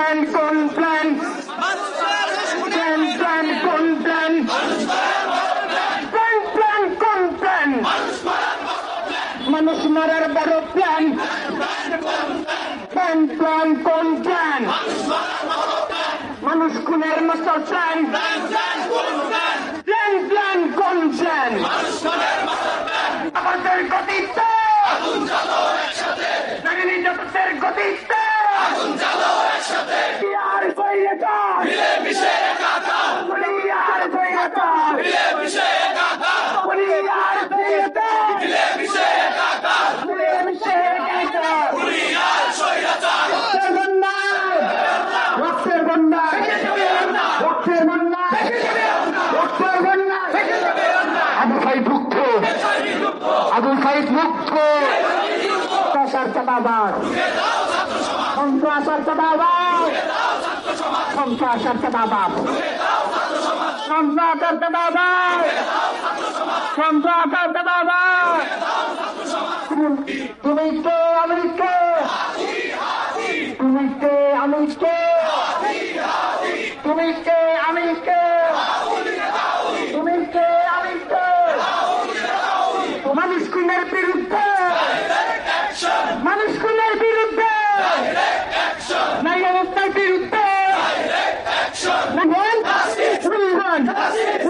plan কোন plan plan plan কোন plan plan plan কোন প্ল্যান মানুষ মারার বড় প্ল্যান প্ল্যান প্ল্যান কোন প্ল্যান মানুষ খুনের মতো প্ল্যান প্ল্যান প্ল্যান কোন প্ল্যান আমাদের গতিতে নারী গতিতে বইয়াকার আর আবু সাইদ মুক্ত সন্ত্রাসার চাপাবাদ সন্ত্রাসার চাপাবাদ সন্ত্রাসার চাপাবাদ সন্ত্রাসার চাপাবাদ সন্ত্রাসার চাপাবাদ তুমি কে আমি কে তুমি কে আমি কে তুমি কে আমি কে তুমি কে খুনের বিরুদ্ধে নারী অবস্থার বিরুদ্ধে